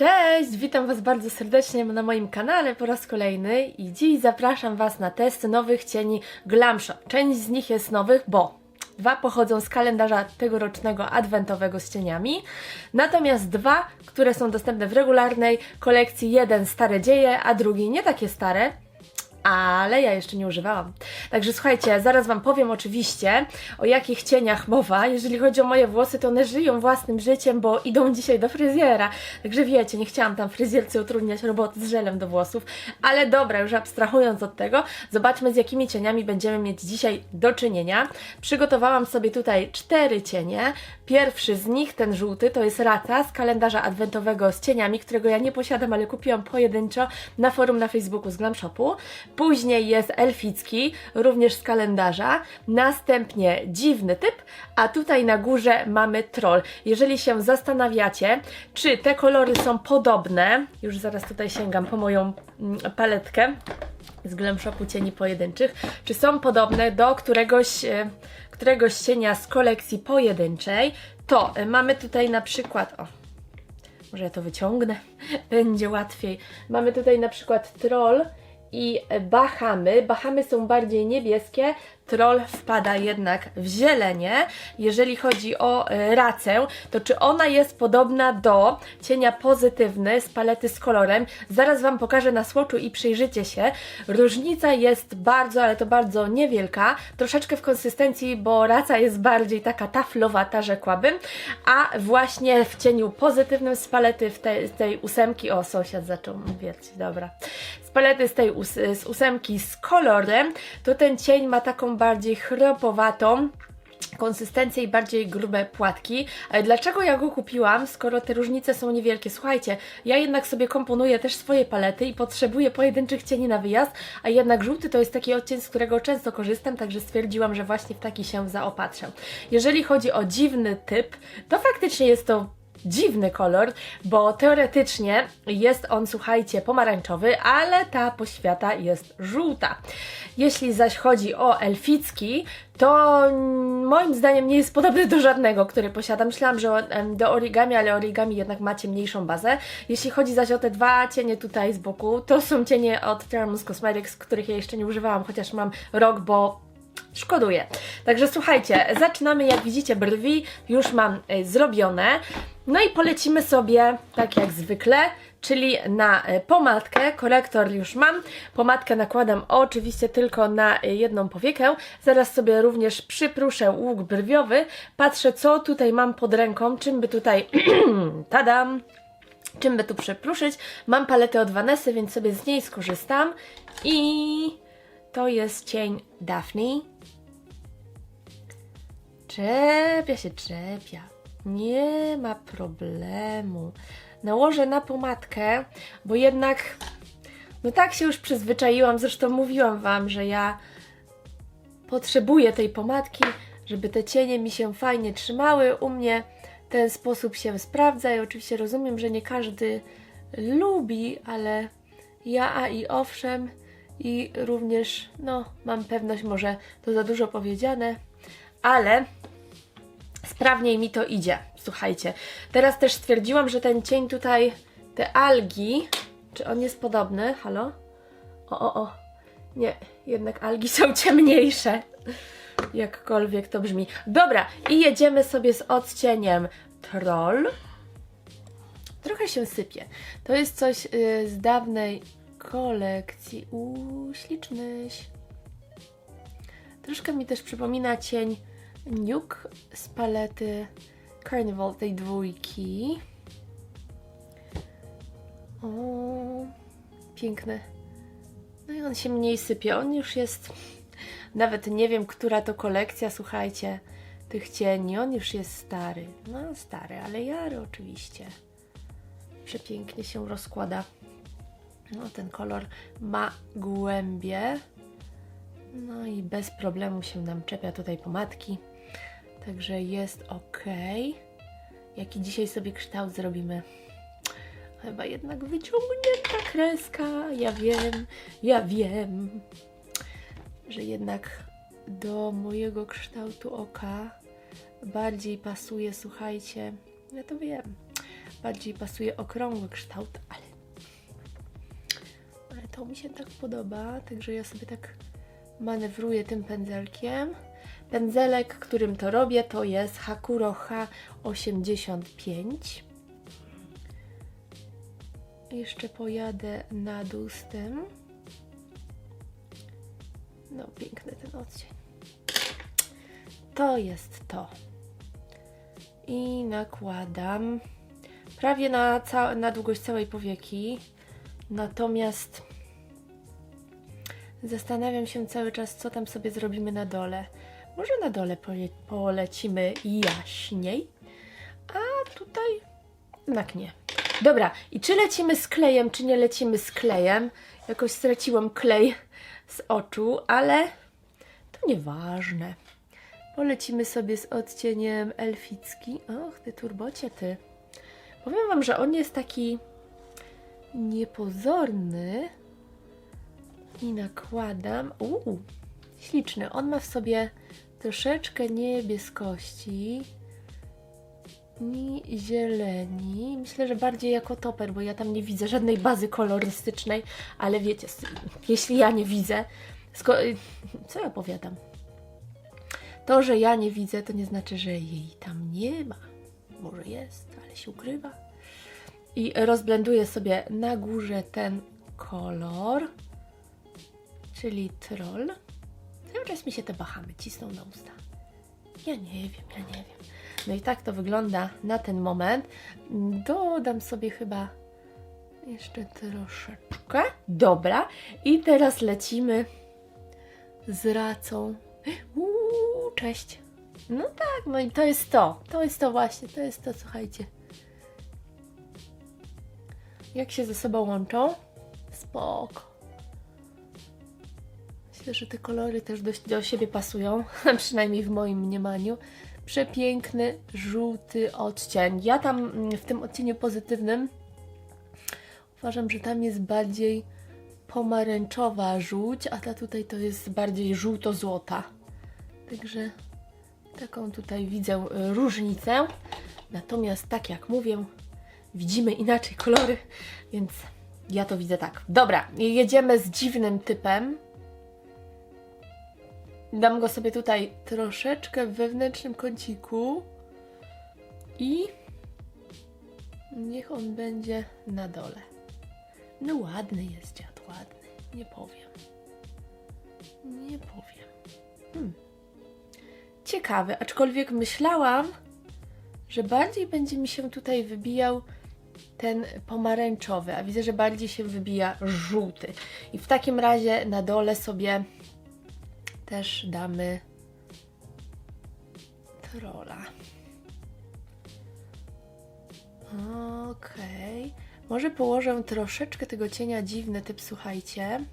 Cześć, witam Was bardzo serdecznie na moim kanale po raz kolejny i dziś zapraszam Was na test nowych cieni Glam. Część z nich jest nowych, bo dwa pochodzą z kalendarza tegorocznego adwentowego z cieniami, natomiast dwa, które są dostępne w regularnej kolekcji, jeden stare dzieje, a drugi nie takie stare, ale ja jeszcze nie używałam. Także słuchajcie, zaraz Wam powiem oczywiście, o jakich cieniach mowa. Jeżeli chodzi o moje włosy, to one żyją własnym życiem, bo idą dzisiaj do fryzjera. Także wiecie, nie chciałam tam fryzjerce utrudniać roboty z żelem do włosów. Ale dobra, już abstrahując od tego, zobaczmy z jakimi cieniami będziemy mieć dzisiaj do czynienia. Przygotowałam sobie tutaj cztery cienie. Pierwszy z nich, ten żółty, to jest Rata z kalendarza adwentowego z cieniami, którego ja nie posiadam, ale kupiłam pojedynczo na forum na Facebooku z Glam Shopu. Później jest Elficki, również z kalendarza. Następnie dziwny typ, a tutaj na górze mamy troll. Jeżeli się zastanawiacie, czy te kolory są podobne, już zaraz tutaj sięgam po moją mm, paletkę z Glam Shopu cieni pojedynczych, czy są podobne do któregoś, e, któregoś cienia z kolekcji pojedynczej, to mamy tutaj na przykład, o, może ja to wyciągnę, będzie łatwiej. Mamy tutaj na przykład troll i Bahamy. Bahamy są bardziej niebieskie, troll wpada jednak w zielenie. Jeżeli chodzi o e, racę, to czy ona jest podobna do cienia pozytywny z palety z kolorem? Zaraz Wam pokażę na słoczu i przyjrzycie się. Różnica jest bardzo, ale to bardzo niewielka. Troszeczkę w konsystencji, bo raca jest bardziej taka taflowata, rzekłabym, a właśnie w cieniu pozytywnym z palety w tej, z tej ósemki, o sąsiad zaczął wiercić, dobra, z palety z tej z ósemki z kolorem, to ten cień ma taką bardziej chropowatą konsystencję i bardziej grube płatki. Ale dlaczego ja go kupiłam, skoro te różnice są niewielkie? Słuchajcie, ja jednak sobie komponuję też swoje palety i potrzebuję pojedynczych cieni na wyjazd, a jednak żółty to jest taki odcień, z którego często korzystam, także stwierdziłam, że właśnie w taki się zaopatrzę. Jeżeli chodzi o dziwny typ, to faktycznie jest to dziwny kolor, bo teoretycznie jest on, słuchajcie, pomarańczowy, ale ta poświata jest żółta. Jeśli zaś chodzi o elficki, to moim zdaniem nie jest podobny do żadnego, który posiadam. Myślałam, że do origami, ale origami jednak ma ciemniejszą bazę. Jeśli chodzi zaś o te dwa cienie tutaj z boku, to są cienie od Thermos Cosmetics, których ja jeszcze nie używałam, chociaż mam rok, bo szkoduję. Także słuchajcie, zaczynamy, jak widzicie, brwi już mam y, zrobione. No i polecimy sobie, tak jak zwykle, czyli na y, pomadkę. Korektor już mam. Pomadkę nakładam oczywiście tylko na y, jedną powiekę. Zaraz sobie również przypruszę łuk brwiowy. Patrzę, co tutaj mam pod ręką, czym by tutaj... Tadam! Czym by tu przypruszyć? Mam paletę od Vanessy, więc sobie z niej skorzystam. I to jest cień Daphne. Czepia się, czepia. Nie ma problemu. Nałożę na pomadkę, bo jednak, no tak się już przyzwyczaiłam. Zresztą mówiłam Wam, że ja potrzebuję tej pomadki, żeby te cienie mi się fajnie trzymały. U mnie ten sposób się sprawdza i oczywiście rozumiem, że nie każdy lubi, ale ja, a i owszem, i również, no, mam pewność, może to za dużo powiedziane, ale sprawniej mi to idzie. Słuchajcie, teraz też stwierdziłam, że ten cień tutaj, te algi, czy on jest podobny? Halo? O, o, o. Nie, jednak algi są ciemniejsze. Jakkolwiek to brzmi. Dobra, i jedziemy sobie z odcieniem Troll. Trochę się sypie. To jest coś y, z dawnej kolekcji. Uuu, ślicznyś. Troszkę mi też przypomina cień Nuke z palety Carnival tej dwójki. O, piękny. No i on się mniej sypie. On już jest. Nawet nie wiem, która to kolekcja, słuchajcie, tych cieni. On już jest stary. No, stary, ale jary oczywiście. Przepięknie się rozkłada. No, ten kolor ma głębie. No i bez problemu się nam czepia tutaj pomadki. Także jest ok. Jaki dzisiaj sobie kształt zrobimy? Chyba jednak wyciągnięta kreska. Ja wiem, ja wiem, że jednak do mojego kształtu oka bardziej pasuje, słuchajcie, ja to wiem, bardziej pasuje okrągły kształt, ale, to mi się tak podoba, także ja sobie tak manewruję tym pędzelkiem. Pędzelek, którym to robię, to jest Hakuro H85. Jeszcze pojadę na dół z tym. No, piękny ten odcień. To jest to. I nakładam prawie na, na długość całej powieki. Natomiast zastanawiam się cały czas, co tam sobie zrobimy na dole. Może na dole pole- polecimy jaśniej, a tutaj jednak nie. Dobra, i czy lecimy z klejem, czy nie lecimy z klejem? Jakoś straciłam klej z oczu, ale to nieważne. Polecimy sobie z odcieniem elficki. Och, ty turbocie, ty. Powiem Wam, że on jest taki niepozorny. I nakładam. Uuu, śliczny. On ma w sobie troszeczkę niebieskości ni zieleni. Myślę, że bardziej jako toper, bo ja tam nie widzę żadnej bazy kolorystycznej, ale wiecie, jeśli ja nie widzę, co ja powiadam? To, że ja nie widzę, to nie znaczy, że jej tam nie ma. Może jest, ale się ukrywa. I rozblenduję sobie na górze ten kolor, czyli troll. Cały czas mi się te bahamy cisną na usta. Ja nie wiem, ja nie wiem. No i tak to wygląda na ten moment. Dodam sobie chyba jeszcze troszeczkę. Dobra. I teraz lecimy z racą. Uuu, cześć. No tak, no i to jest to. To jest to właśnie, to jest to, słuchajcie. Jak się ze sobą łączą? Spoko. Myślę, że te kolory też do, do siebie pasują, przynajmniej w moim mniemaniu. Przepiękny, żółty odcień. Ja tam mm, w tym odcieniu pozytywnym uważam, że tam jest bardziej pomarańczowa żółć, a ta tutaj to jest bardziej żółto-złota. Także taką tutaj widzę y, różnicę. Natomiast tak jak mówię, widzimy inaczej kolory, więc ja to widzę tak. Dobra, jedziemy z dziwnym typem. Dam go sobie tutaj troszeczkę w wewnętrznym kąciku i niech on będzie na dole. No ładny jest dziad, ładny. Nie powiem. Nie powiem. Hmm. Ciekawy, aczkolwiek myślałam, że bardziej będzie mi się tutaj wybijał ten pomarańczowy, a widzę, że bardziej się wybija żółty. I w takim razie na dole sobie też damy trola. Okej. Może położę troszeczkę tego cienia dziwny typ, słuchajcie.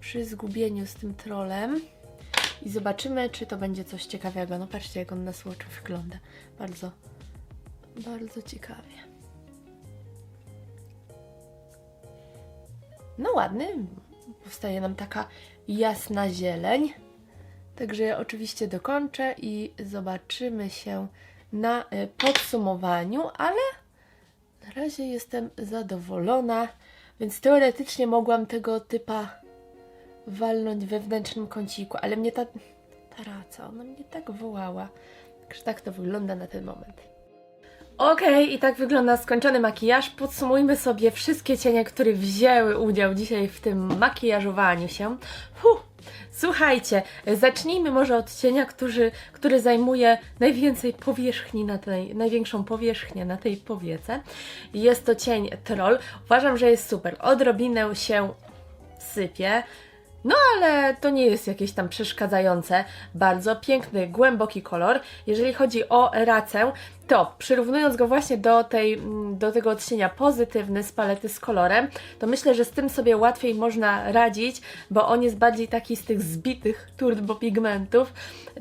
Przy zgubieniu z tym trolem. I zobaczymy, czy to będzie coś ciekawego. No patrzcie, jak on na słoczu wygląda. Bardzo, bardzo ciekawie. No ładny. Powstaje nam taka jasna zieleń. Także ja oczywiście dokończę i zobaczymy się na y, podsumowaniu, ale na razie jestem zadowolona, więc teoretycznie mogłam tego typa walnąć w wewnętrznym kąciku, ale mnie ta, ta raca, ona mnie tak wołała. Także tak to wygląda na ten moment. Okej, i tak wygląda skończony makijaż. Podsumujmy sobie wszystkie cienie, które wzięły udział dzisiaj w tym makijażowaniu się. Huh. Słuchajcie, zacznijmy może od cienia, który, który zajmuje najwięcej powierzchni na tej, największą powierzchnię na tej powiece. Jest to cień troll. Uważam, że jest super. Odrobinę się sypie. No ale to nie jest jakieś tam przeszkadzające. Bardzo piękny, głęboki kolor. Jeżeli chodzi o racę, to przyrównując go właśnie do, tej, mm, do tego odcienia pozytywny z palety z kolorem, to myślę, że z tym sobie łatwiej można radzić, bo on jest bardziej taki z tych zbitych turbopigmentów,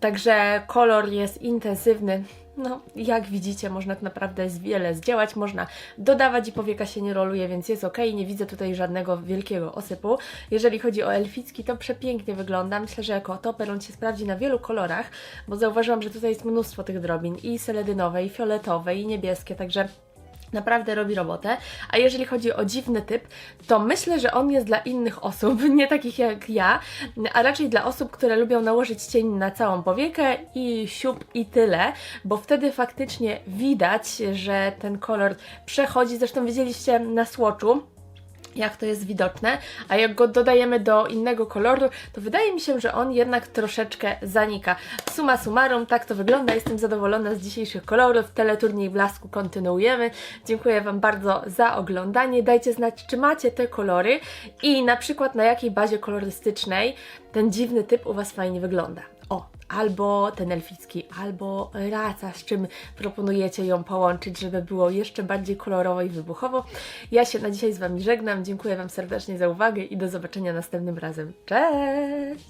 także kolor jest intensywny, no jak widzicie, można tu naprawdę z wiele zdziałać, można dodawać i powieka się nie roluje, więc jest ok, nie widzę tutaj żadnego wielkiego osypu. Jeżeli chodzi o elficki, to przepięknie wygląda, myślę, że jako toper on się sprawdzi na wielu kolorach, bo zauważyłam, że tutaj jest mnóstwo tych drobin i seledynowe, i fioletowe, i niebieskie, także Naprawdę robi robotę. A jeżeli chodzi o dziwny typ, to myślę, że on jest dla innych osób, nie takich jak ja, a raczej dla osób, które lubią nałożyć cień na całą powiekę i siup i tyle, bo wtedy faktycznie widać, że ten kolor przechodzi. Zresztą widzieliście na słoczu, jak to jest widoczne, a jak go dodajemy do innego koloru, to wydaje mi się, że on jednak troszeczkę zanika. Suma summarum, tak to wygląda. Jestem zadowolona z dzisiejszych kolorów. Teleturniej Blasku kontynuujemy. Dziękuję Wam bardzo za oglądanie. Dajcie znać, czy macie te kolory i na przykład na jakiej bazie kolorystycznej ten dziwny typ u Was fajnie wygląda. O, albo ten elficki, albo raca, z czym proponujecie ją połączyć, żeby było jeszcze bardziej kolorowo i wybuchowo. Ja się na dzisiaj z Wami żegnam, dziękuję Wam serdecznie za uwagę i do zobaczenia następnym razem. Cześć!